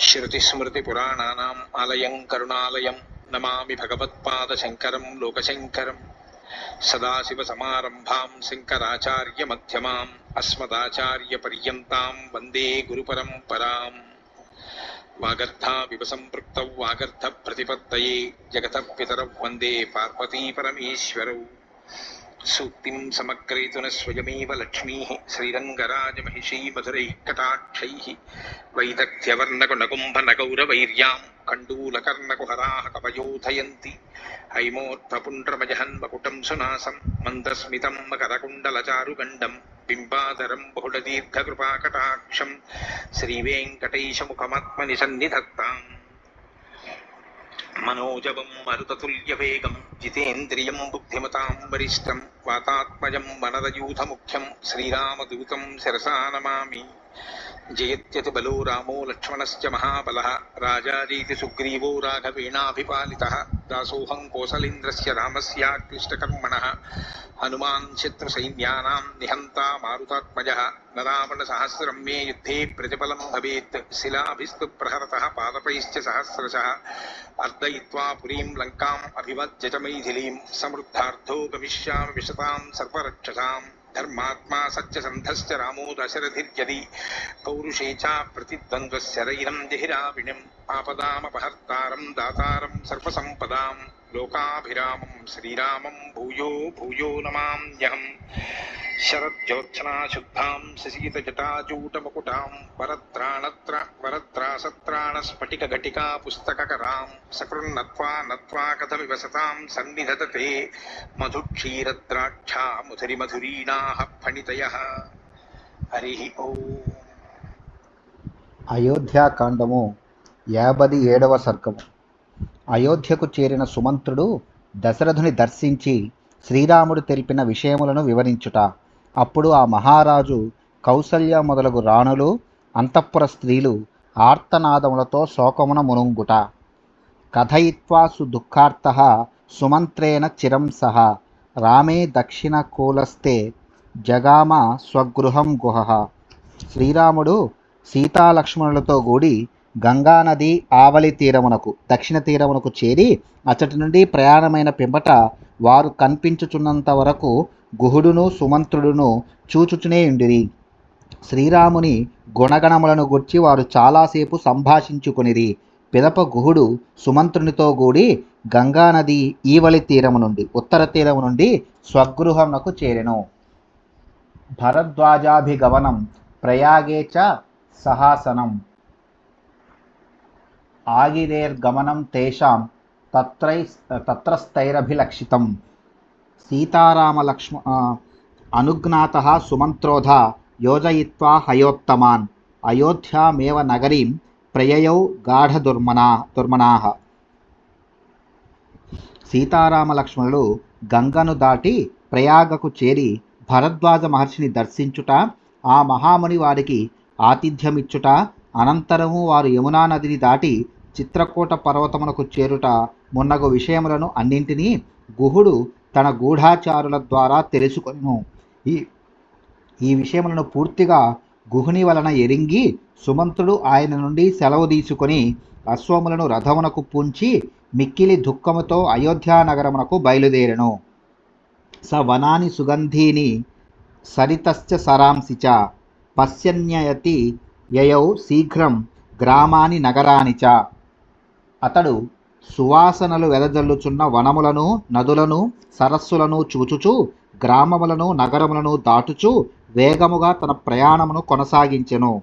వందే వాల్మీకికోకిలం శృతిస్మృతిపురాణానాम् ఆలయం కరుణాలయం. నమామి భగవత్పాదశంకరం లోకశంకరం. సదాశివసమారంభాం శంకరాచార్యమధ్యమాम् అస్మదాచార్యపర్యంతాం వందే గురుపరంపరాం. వాగర్థావివ సంపృక్తౌ వాగర్థప్రతిపత్తయే జగత పితరౌ వందే పార్వతీపరమేశ్వరౌ సూక్తిం సమగ్రేతున స్వయమేవ లక్ష్మీ శ్రీరంగరాజమహిషీ మధురైः కటాక్షైः వైదగ్ధ్యవర్ణకునకుంభనగౌరవైర్యాం కండూలకర్ణకుహరాः కవయోధయంతి హైమోత్పపుండ్రమజహన్మకుటం సునాసం మందస్మితం మకరకుండలచారుగండం బింబాదరం బహుళదీర్ఘకృపాకటాక్షం శ్రీవేంకటేశముఖమాత్మని సన్నిధత్తాం మనోజవం మరుతతుల్యవేగం జితేంద్రియం బుద్ధిమతాం వరిష్టం వాతాత్మజం వనరయూథముఖ్యం శ్రీరామదూతం శిరసా నమామి. जयत्यति बलो रामो लक्ष्मणश्च महाबलः राजारीति सुग्रीवो राघवेणाभिपालितः, दासोऽहं कोसलेन्द्रस्य रामस्याक्लिष्टकर्मणः हनुमान् शत्रुसैन्यानां निहन्ता मारुतात्मजः न रावणसहस्रं मे युद्धे प्रतिफलं भवेत्। शिलाभिस्तु प्रहरतः पादपैश्च सहस्रशः। अर्दयित्वा पुरीं लङ्काम् अभिवज्जटमैथिलीं समृद्धार्थो गमिष्यामि विशतां सर्परक्षसाम् धर्मात्मा सत्यसन्धश्च रामो दशरथिर्यदि पौरुषे च प्रतिद्वन्द्वशरैरं जहिराविणिम् आपदामपहर्तारं दातारं सर्वसम्पदां, लोकाभिरामं श्रीरामं भूयो भूयो नमाम्यहम्। शरज्योत्सनाशुद्धां शशीतजटाजूटमकुटां స్ఫటిక ఘటికా పుస్తకరాం సకృన్నత్వా నత్వా సన్నిధతతే మధుక్షీరద్రాక్షా ముధరి ఫణితయ హరి అయోధ్యాకాండము యాభై ఏడవ సర్గము. అయోధ్యకు చేరిన సుమంత్రుడు దశరథుని దర్శించి శ్రీరాముడు తెలిపిన విషయములను వివరించుట. అప్పుడు ఆ మహారాజు కౌసల్య మొదలగు రాణులు అంతఃపుర స్త్రీలు ఆర్తనాదములతో శోకమున మునుంగుట. కథయిత్వా సుదుఃఖార్త సుమంత్రేణ చిరం సహ. రామే దక్షిణ కూలస్తే జగామ స్వగృహం గుహ. శ్రీరాముడు సీతాలక్ష్మణులతో కూడి గంగానది ఆవలి తీరమునకు దక్షిణ తీరమునకు చేరి అచ్చటి నుండి ప్రయాణమైన పిమ్మట వారు కనిపించుచున్నంత వరకు గుహుడును సుమంత్రుడును చూచుచునే ఉండిరి. శ్రీరాముని గుణగణములను గుర్చి వారు చాలాసేపు సంభాషించుకొనిరి. పిదప గుహుడు సుమంత్రునితో కూడి గంగానది ఈవలి తీరము నుండి ఉత్తర తీరము నుండి స్వగృహమునకు చేరెను. భరద్వాజాభిగమనం ప్రయాగే చ సహాసనం. ఆగిరేర్గమనం తేషాం తత్రై తత్రస్థైరభిలక్షితం. సీతారామలక్ష్మ అనుజ్ఞాత సుమంత్రోధ యోజయిత్వా హయోత్తమాన్ అయోధ్యామేవ నగరీం ప్రయయౌ గాఢదుర్మనా దుర్మనాః సీతారామలక్ష్మణులు గంగను దాటి ప్రయాగకు చేరి భరద్వాజ మహర్షిని దర్శించుట ఆ మహాముని వారికి ఆతిథ్యమిచ్చుట అనంతరము వారు యమునా నదిని దాటి చిత్రకూట పర్వతమునకు చేరుట మున్నగు విషయములను అన్నింటినీ గుహుడు తన గూఢాచారుల ద్వారా తెలుసుకొను. ఈ ఈ విషయములను పూర్తిగా గుహుని వలన ఎరింగి సుమంతుడు ఆయన నుండి సెలవు తీసుకొని అశ్వములను రథమునకు పూంచి మిక్కిలి దుఃఖముతో అయోధ్యానగరమునకు బయలుదేరెను. స వనాని సుగంధీని సరితశ్చ సరాంసి చ పశ్యన్యయతి యయౌ శీఘ్రం గ్రామాని నగరాని చ. అతడు సువాసనలు వెదజల్లుచున్న వనములను నదులను సరస్సులను చూచుచు గ్రామములను నగరములను దాటుచు వేగముగా తన ప్రయాణమును కొనసాగించెను.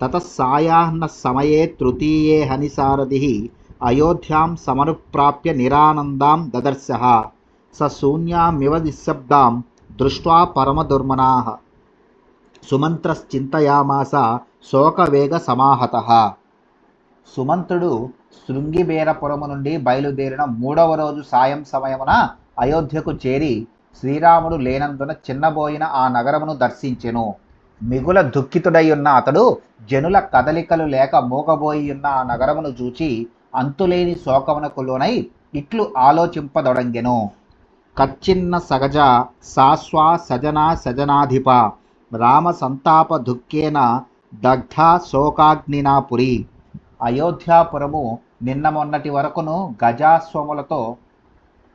తతస్సాయాహ్న సమయే తృతీయే హనిసారథి అయోధ్యాం సమనుప్రాప్య నిరానందాం దదర్శ. స శూన్యామివ నిశ్శబ్దాం దృష్ట్వా పరమదుర్మనా. సుమంత్రశ్చింతయామాస శోకవేగ సమాహత. సుమంత్రుడు శృంగిబేరపురము నుండి బయలుదేరిన మూడవ రోజు సాయం సమయమున అయోధ్యకు చేరి శ్రీరాముడు లేనందున చిన్నబోయిన ఆ నగరమును దర్శించెను. మిగుల దుఃఖితుడయ్యున్న అతడు జనుల కదలికలు లేక మూగబోయి ఉన్న ఆ నగరమును చూచి అంతులేని శోకమునకు లోనై ఇట్లు ఆలోచింపదొడంగెను. కచ్చిన్న సగజ సాస్వా సజనా సజనాధిప రామ సంతాప దుఃఖేన దగ్ధ శోకాగ్నినా పురి. అయోధ్యాపురము నిన్న మొన్నటి వరకును గజాస్వములతో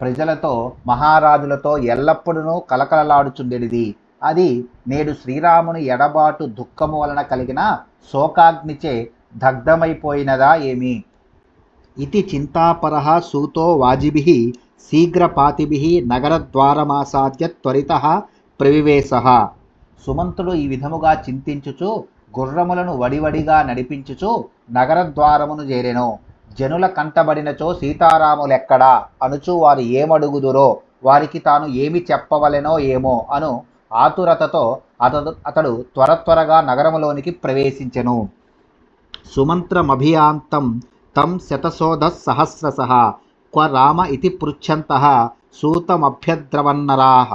ప్రజలతో మహారాజులతో ఎల్లప్పుడూ కలకలలాడుచుండెడిది. అది నేడు శ్రీరాముని ఎడబాటు దుఃఖము వలన కలిగిన శోకాగ్నిచే దగ్ధమైపోయినదా ఏమి? ఇది చింతాపరః సూతో వాజిభి శీఘ్రపాతిభి నగరద్వారమాసాద్య త్వరిత ప్రవివేశ. సుమంతుడు ఈ విధముగా చింతించుచు గుర్రములను వడివడిగా నడిపించుచు నగరద్వారమును చేరెను. జనుల కంటబడినచో సీతారాములెక్కడా? అనుచు వారు ఏమడుగుదురో? వారికి తాను ఏమి చెప్పవలెనో ఏమో? అను ఆతురతతో అతడు అతడు త్వర త్వరగా నగరములోనికి ప్రవేశించెను. సుమంత్రమభియాంతం తం శతశోధ సహస్రశ క్వ రామ ఇతి పృచ్ఛంతః సూతమభ్యద్రవన్నరాహ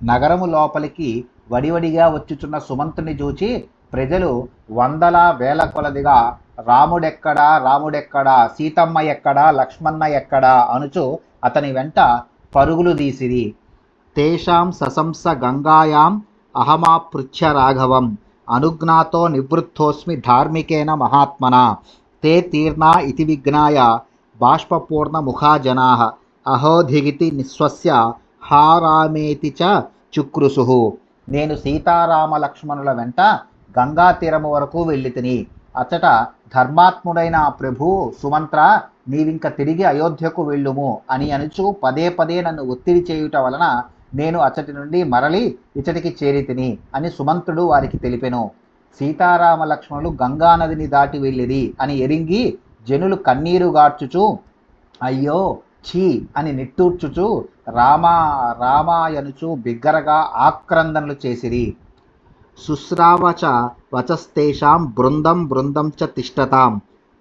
నగరము లోపలికి వడివడిగా వచ్చుచున్న సుమంతుని చూచి ప్రజలు వందల వేల కొలదిగా రాముడెక్కడా రాముడెక్కడా సీతమ్మ ఎక్కడా లక్ష్మణ ఎక్కడా అనుచు అతని వెంట పరుగులు తీసిరి. తేషాం సశంస గంగాయాం అహమాపృచ్ఛ రాఘవం అనుజ్ఞాతో నివృత్తోస్మి ధార్మికేన మహాత్మన. తే తీర్ణా ఇతి విఘ్నాయ బాష్పపూర్ణ ముఖా జనా అహోధిగితి నిస్వస్య హారామేతి చ చుక్రుసు నేను సీతారామ లక్ష్మణుల వెంట గంగా తీరము వరకు వెళ్ళి తిని అచ్చట ధర్మాత్ముడైన ప్రభు సుమంత్ర నీవింక తిరిగి అయోధ్యకు వెళ్ళుము అని అనుచు పదే పదే నన్ను ఒత్తిడి చేయుట వలన నేను అచ్చటి నుండి మరలి ఇచ్చటికి చేరి తిని అని సుమంతుడు వారికి తెలిపెను. సీతారామ లక్ష్మణులు గంగా నదిని దాటి వెళ్ళిరి అని ఎరింగి జనులు కన్నీరు గార్చుచు అయ్యో ఛీ అని నిట్టూర్చుచు రామా రామాయనుచు బిగ్గరగా ఆక్రందనలు చేసిరి. శుశ్రావచ వచస్తేషాం బృందం బృందం చ తిష్టతాం.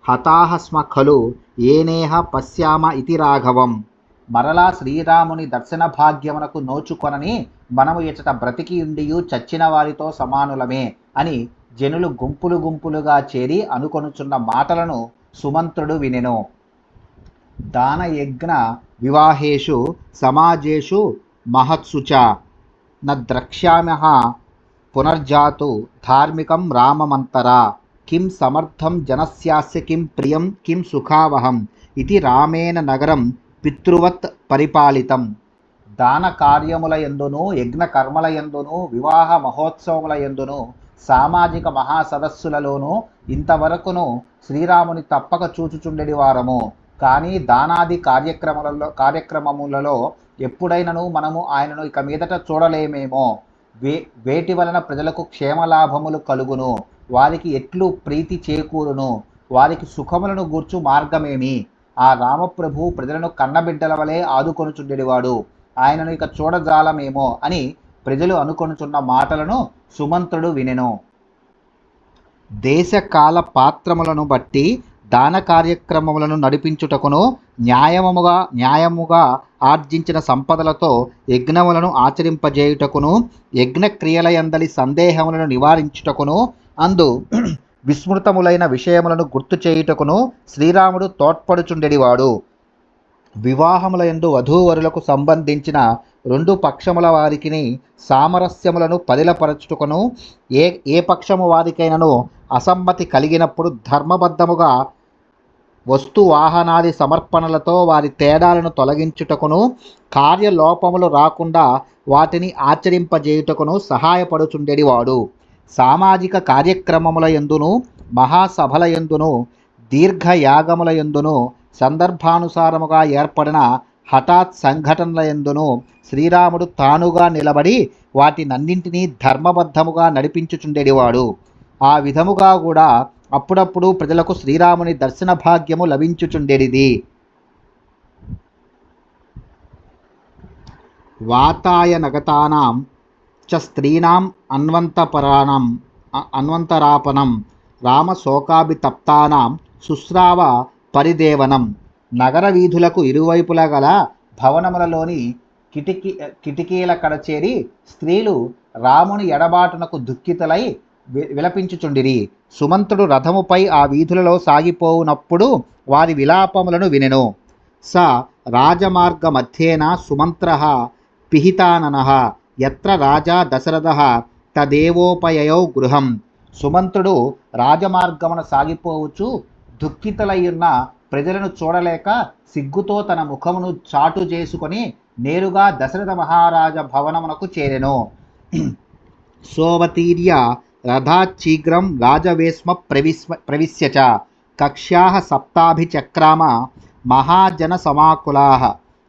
హతాహ స్మ ఖలు ఏనేహ పశ్యామ ఇతి రాఘవం. మరలా శ్రీరాముని దర్శన భాగ్యమునకు నోచుకొనని మనము ఇచట బ్రతికి ఉండియు చచ్చిన వారితో సమానులమే అని జనులు గుంపులు గుంపులుగా చేరి అనుకొనుచున్న మాటలను సుమంత్రుడు వినెను. దానయజ్ఞ వివాహేషు సమాజేషు మహత్సుచ. న ద్రక్ష్యామ్యః పునర్జాతు ధార్మికం రామమంతరా. కిం సమర్థం జనస్యాస్య కిం ప్రియం కిం సుఖావహం ఇది రామేణ నగరం పితృవత్ పరిపాలితం. దాన కార్యముల ఎందును యజ్ఞ కర్మల ఎందును వివాహ మహోత్సవముల ఎందును సామాజిక మహాసదస్సులలోనూ ఇంతవరకును శ్రీరాముని తప్పక చూచుచుండెడి వారము. కానీ దానాది కార్యక్రమాలలో కార్యక్రమములలో ఎప్పుడైనను మనము ఆయనను ఇక మీదట చూడలేమేమో. వే వేటి వలన ప్రజలకు క్షేమలాభములు కలుగును? వారికి ఎట్లు ప్రీతి చేకూరును? వారికి సుఖములను గూర్చు మార్గమేమి? ఆ రామప్రభు ప్రజలను కన్నబిడ్డల వలె ఆదుకొనుచుండెడివాడు. ఆయనను ఇక చూడజాలమేమో అని ప్రజలు అనుకొనుచున్న మాటలను సుమంత్రుడు వినెను. దేశకాల పాత్రములను బట్టి దాన కార్యక్రమములను నడిపించుటకును న్యాయముగా న్యాయముగా ఆర్జించిన సంపదలతో యజ్ఞములను ఆచరింపజేయుటకును యజ్ఞక్రియలయందలి సందేహములను నివారించుటకును అందు విస్మృతములైన విషయములను గుర్తు చేయుటకును శ్రీరాముడు తోడ్పడుచుండెడివాడు. వివాహముల యందు వధూవరులకు సంబంధించిన రెండు పక్షముల వారికిని సామరస్యములను పదిలపరచుటకును ఏ ఏ పక్షము వారికైనను అసమ్మతి కలిగినప్పుడు ధర్మబద్ధముగా వస్తు వాహనాది సమర్పణలతో వారి తేడాలను తొలగించుటకును కార్యలోపములు రాకుండా వాటిని ఆచరింపజేయుటకును సహాయపడుచుండెడివాడు. సామాజిక కార్యక్రమముల ఎందును మహాసభల ఎందును దీర్ఘయాగముల ఎందును సందర్భానుసారముగా ఏర్పడిన హఠాత్ సంఘటనల ఎందును శ్రీరాముడు తానుగా నిలబడి వాటినన్నింటినీ ధర్మబద్ధముగా నడిపించుచుండేవాడు ఆ విధముగా కూడా అప్పుడప్పుడు ప్రజలకు శ్రీరాముని దర్శన భాగ్యము లభించుచుండేది వాతాయ నగతానాం చ స్త్రీణాం అన్వంతపరాణం అన్వంతరాపణం రామశోకాభితప్తానాం శుశ్రావ పరిదేవనం నగర వీధులకు ఇరువైపులా గల భవనములలోని కిటికీ కిటికీల కడ చేరి స్త్రీలు రాముని ఎడబాటునకు దుఃఖితులై వి- విలపించుచుండిరి. సుమంతుడు రథముపై ఆ వీధులలో సాగిపోవునప్పుడు వారి విలాపములను వినెను. స రాజమార్గ మధ్యేన సుమంత్ర పిహితానన ఎత్ర రాజా దశరథ తదేవోపయయౌ గృహం. సుమంతుడు రాజమార్గమున సాగిపోవచ్చు దుఃఖితులయ్యున్న ప్రజలను చూడలేక సిగ్గుతో తన ముఖమును చాటు చేసుకొని నేరుగా దశరథ మహారాజ భవనమునకు చేరెను. సోవతీర్య రథాచ్చీఘ్రం రాజవేశ్మ ప్రవిశ్వ ప్రవిశ్య కక్ష్యా సప్తాభిచక్రామ మహాజన సమాకులా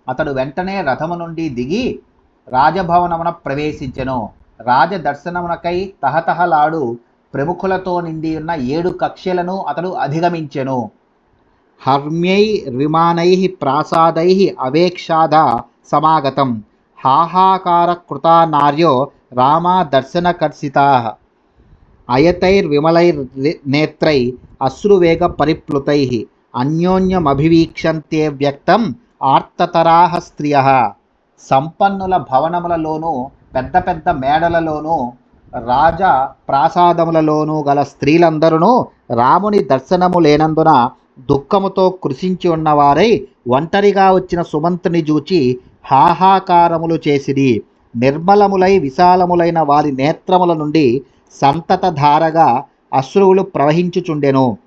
అతడు వెంటనే రథము నుండి దిగి రాజభవనమున ప్రవేశించెను. రాజదర్శనమునకై తహతహలాడు ప్రముఖులతో నిండి ఉన్న ఏడు కక్ష్యలను అతడు అధిగమించెను. హర్మ్యై విమానై ప్రాసాదై అవేక్షాద సమాగతం. హాహాకార కృతా నార్యో రామా దర్శనకర్షితా అయతైర్విమలైర్నేత్రై అశ్రువేగ పరిప్లుతై అన్యోన్యమభివీక్షంతే వ్యక్తం ఆర్తతరాహ స్త్రియ. సంపన్నుల భవనములలోనూ పెద్ద పెద్ద మేడలలోనూ రాజ ప్రాసాదములలోనూ గల స్త్రీలందరూ రాముని దర్శనము లేనందున దుఃఖముతో కృషించి ఉన్నవారై ఒంటరిగా వచ్చిన సుమంతుని చూచి హాహాకారములు చేసిరి. నిర్మలములై విశాలములైన వారి నేత్రముల నుండి సంతతధారగా అశ్రువులు ప్రవహించుచుండెను.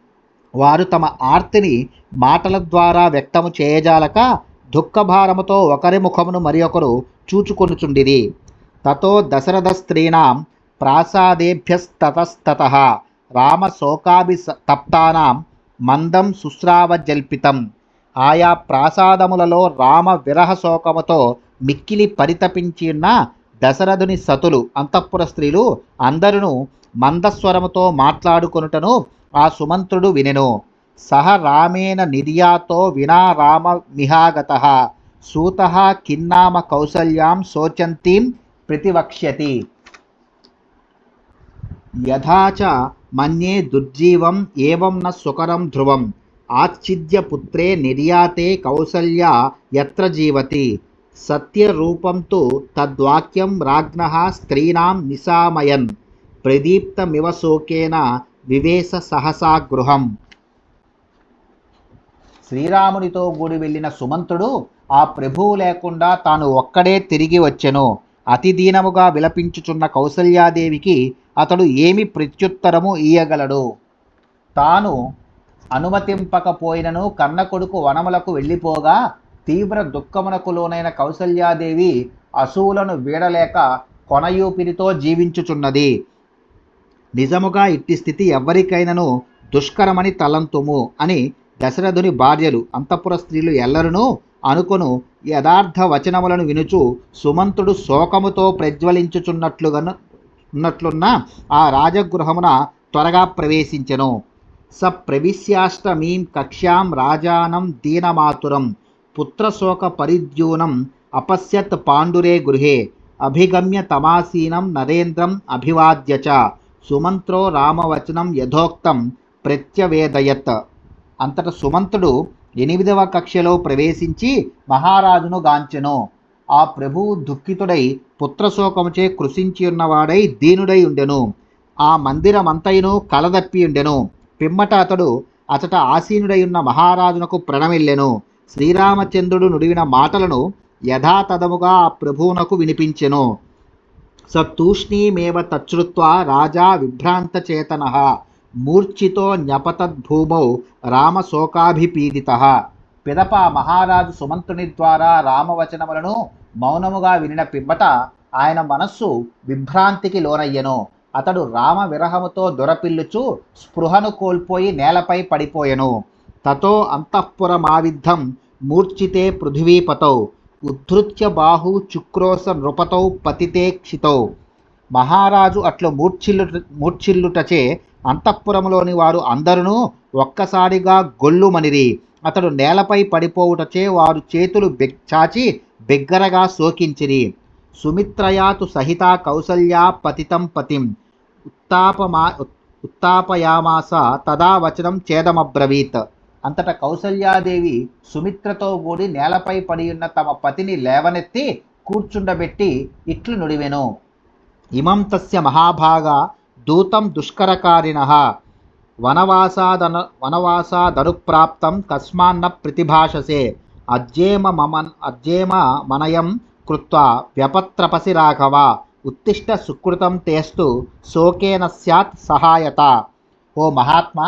వారు తమ ఆర్తిని మాటల ద్వారా వ్యక్తము చేయజాలక దుఃఖభారముతో ఒకరి ముఖమును మరి ఒకరు చూచుకొనుచుండిరి. తతో దశరథ స్త్రీణాం ప్రాసాదేభ్యస్తతస్తత. రామ శోకాభి తప్తానాం మందం శుశ్రావజల్పితం ఆయా ప్రాసాదములలో రామ విరహ శోకముతో మిక్కిలి పరితపించిన దశరథుని సతులు అంతఃపుర స్త్రీలు అందరును మందస్వరముతో మాట్లాడుకొనుటను ఆ సుమంత్రుడు వినెను. సహ రామేణ నిర్యాతో వినా రామ మిహాగత. సూత కిన్నామ కౌసల్యాం శోచంతీం ప్రతివక్ష్యతి. యథాచ మన్యే దుర్జీవం ఏవం న సుకరం ధ్రువం. ఆచ్ఛిద్య పుత్రే నిర్యాతే కౌసల్య యత్ర జీవతి. సత్యరూపం తు తద్వాక్యం రాజ్ఞ స్త్రీణాం నిశామయన్. ప్రదీప్తమివ శోకేన వివేశ సహసా గృహం. శ్రీరామునితో గుడి వెళ్ళిన సుమంతుడు ఆ ప్రభువు లేకుండా తాను ఒక్కడే తిరిగి వచ్చెను. అతి దీనముగా విలపించుచున్న కౌసల్యాదేవికి అతడు ఏమి ప్రత్యుత్తరము ఇయ్యగలడు? తాను అనుమతింపకపోయినను కన్న కొడుకు వనములకు వెళ్ళిపోగా తీవ్ర దుఃఖమునకు లోనైన కౌసల్యాదేవి అసువులను వీడలేక కొనయూపిరితో జీవించుచున్నది. నిజముగా ఇట్టి స్థితి ఎవరికైనాను దుష్కరమని తలంతుము అని దశరథుని భార్యలు అంతఃపుర స్త్రీలు ఎల్లరునూ అనుకొను యథార్థ వచనములను వినుచు సుమంతుడు శోకముతో ప్రజ్వలించుచున్నట్లుగాను ఉన్నట్లున్న ఆ రాజగృహమున త్వరగా ప్రవేశించెను. స ప్రవిశ్యాష్టమీం కక్ష్యాం రాజానం దీనమాతురం పుత్రశోక పరిద్యూనం అపశ్యత్ పాండురే గృహే అభిగమ్య తమాసీనం నరేంద్రం అభివాద్య చ సుమంత్రో రామవచనం యథోక్తం ప్రత్యవేదయత్. అంతట సుమంతుడు ఎనిమిదవ కక్షలో ప్రవేశించి మహారాజును గాంచెను. ఆ ప్రభువు దుఃఖితుడై పుత్రశోకముచే కృషించి ఉన్నవాడై దీనుడై ఉండెను. ఆ మందిరమంతయును కలదప్పి ఉండెను. పిమ్మట అతడు అతట ఆసీనుడై ఉన్న మహారాజునకు ప్రణమిల్లెను. శ్రీరామచంద్రుడు నుడివిన మాటలను యథాతథముగా ఆ ప్రభువునకు వినిపించెను. స తూష్ణీమేవ తచ్చుత్వా రాజా విభ్రాంతచేతన మూర్ఛితో న్యపతద్భూమౌ రామశోకాభిపీడిత. పిదప మహారాజు సుమంతుని ద్వారా రామవచనములను మౌనముగా వినిన పిమ్మట ఆయన మనస్సు విభ్రాంతికి లోనయ్యెను. అతడు రామ విరహముతో దొరపిల్లుచు స్పృహను కోల్పోయి నేలపై పడిపోయెను. తతో అంతఃపురమావిద్ధం మూర్ఛితే పృథివీపతౌ. ఉద్ధృత్య బాహు చుక్రోస నృపతౌ పతితే క్షితౌ. మహారాజు అట్లు మూర్ఛిల్లు మూర్ఛిల్లుటచే అంతఃపురంలోని వారు అందరూ ఒక్కసారిగా గొల్లుమనిరి. అతడు నేలపై పడిపోవుటచే వారు చేతులు బెగ్ చాచి బిగ్గరగా శోకించిరి. సుమిత్రయాతు సహిత కౌసల్యా పతితం పతిం. ఉత్తాపమా ఉత్తాపయామాస తదా వచనం చేదమబ్రవీత్ అంతట కౌసల్యాదేవి సుమిత్రతో కూడి నేలపై పడి ఉన్న తమ పతిని లేవనెత్తి కూర్చుండబెట్టి ఇట్లు నుడివెను. ఇమం తస్య మహాభాగ దూతం దుష్కరకారిణ. వనవాసాదన వనవాసాదనుప్రాప్తం కస్మాన్న ప్రతిభాషసే అజ్జేమ మమన్ అజ్జేమ మనయం కృత్వా వ్యపత్రపసి రాఘవ ఉత్తిష్ట సుకృతం తేస్తు శోకేన స్యాత్ సహాయత. ఓ మహాత్మా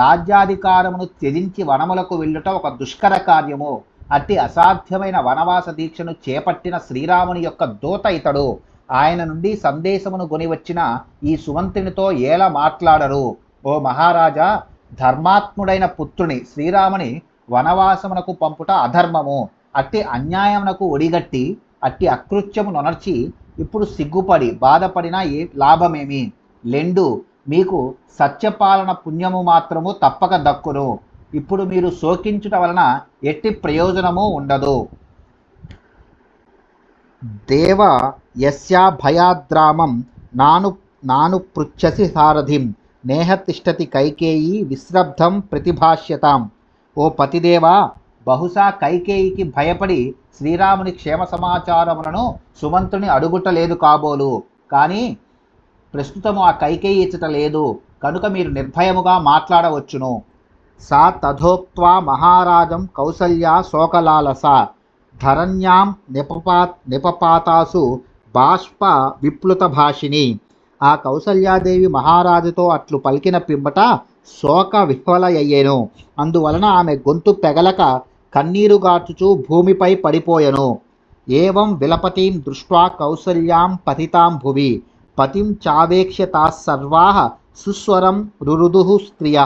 రాజ్యాధికారమును త్యజించి వనములకు వెళ్ళుట ఒక దుష్కర కార్యము. అట్టి అసాధ్యమైన వనవాస దీక్షను చేపట్టిన శ్రీరాముని యొక్క దూత ఇతడు. ఆయన నుండి సందేశమును కొని వచ్చిన ఈ సుమంతునితో ఏల మాట్లాడరు. ఓ మహారాజా ధర్మాత్ముడైన పుత్రుని శ్రీరాముని వనవాసమునకు పంపుట అధర్మము. అట్టి అన్యాయమునకు ఒడిగట్టి అట్టి అకృత్యము నొనర్చి ఇప్పుడు సిగ్గుపడి బాధపడిన ఏ లాభమేమి? లెండు మీకు సత్యపాలన పుణ్యము మాత్రము తప్పక దక్కును. ఇప్పుడు మీరు శోకించుట వలన ఎట్టి ప్రయోజనము ఉండదు. దేవ యస్యా భయాద్రామం నాను నాను పృచ్ఛసి సారథిం నేహతిష్టతి కైకేయి విశ్రబ్ధం ప్రతిభాష్యతాం. ఓ పతిదేవా బహుశా కైకేయికి భయపడి శ్రీరాముని క్షేమ సమాచారములను సుమంతుని అడుగుటలేదు కాబోలు. కానీ ప్రస్తుతము ఆ కైకేయి ఇచ్చట లేదు కనుక మీరు నిర్భయముగా మాట్లాడవచ్చును. సా తథోక్వా మహారాజం కౌసల్యా శోకలాలస. ధరణ్యాం నిపపా నిపపాతాసు బాష్ప విప్లుత భాషిని. ఆ కౌసల్యాదేవి మహారాజుతో అట్లు పలికిన పిమ్మట శోక విహ్వలయ్యేను. అందువలన ఆమె గొంతు పెగలక కన్నీరు గార్చుచూ భూమిపై పడిపోయెను. ఏవం విలపతిం దృష్ట్వా కౌసల్యాం పతితాం భువి. పతిం చావేక్ష్య తాస్సర్వా సుస్వరం రురుదుః స్త్రియ.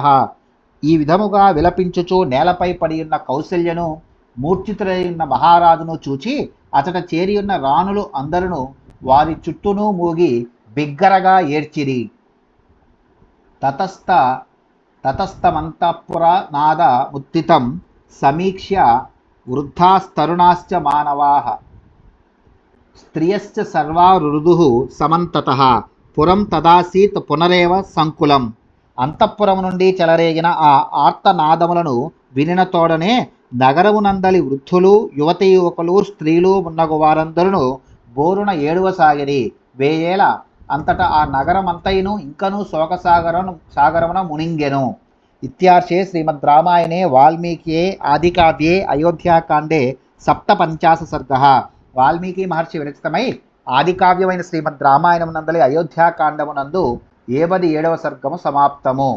ఈ విధముగా విలపించుచు నేలపై పడి ఉన్న కౌసల్యను మూర్ఛితులైన మహారాజును చూచి అతట చేరి ఉన్న రాణులు అందరును వారి చుట్టూను మూగి బిగ్గరగా ఏడ్చిరి. తతస్థ తతస్థమంతఃపుర నాద ముత్తితం సమీక్ష్య వృద్ధాస్తరుణాశ్చ మానవాః. స్త్రియశ్చ సర్వా రుదుః సమంతతః. పురం తదాసీత్ పునరేవ సంకులం. అంతఃపురం నుండి చెలరేగిన ఆ ఆర్తనాదములను వినిన తోడనే నగరమునందలి వృద్ధులు యువతి యువకులు స్త్రీలు ఉన్నగు వారందరూ బోరున ఏడువసాగిరి. వేయేల అంతటా ఆ నగరమంతైను ఇంకనూ శోకసాగరం సాగరమున మునింగెను. ఇత్యార్షే శ్రీమద్ రామాయణే వాల్మీకియే ఆదికావ్యే అయోధ్యాకాండే సప్తపంచాశ సర్గ వాల్మీకి మహర్షి విరచితమై ఆదికావ్యమైన శ్రీమద్ రామాయణం నందలి అయోధ్యాకాండమునందు ఏవది ఏడవ సర్గము సమాప్తము.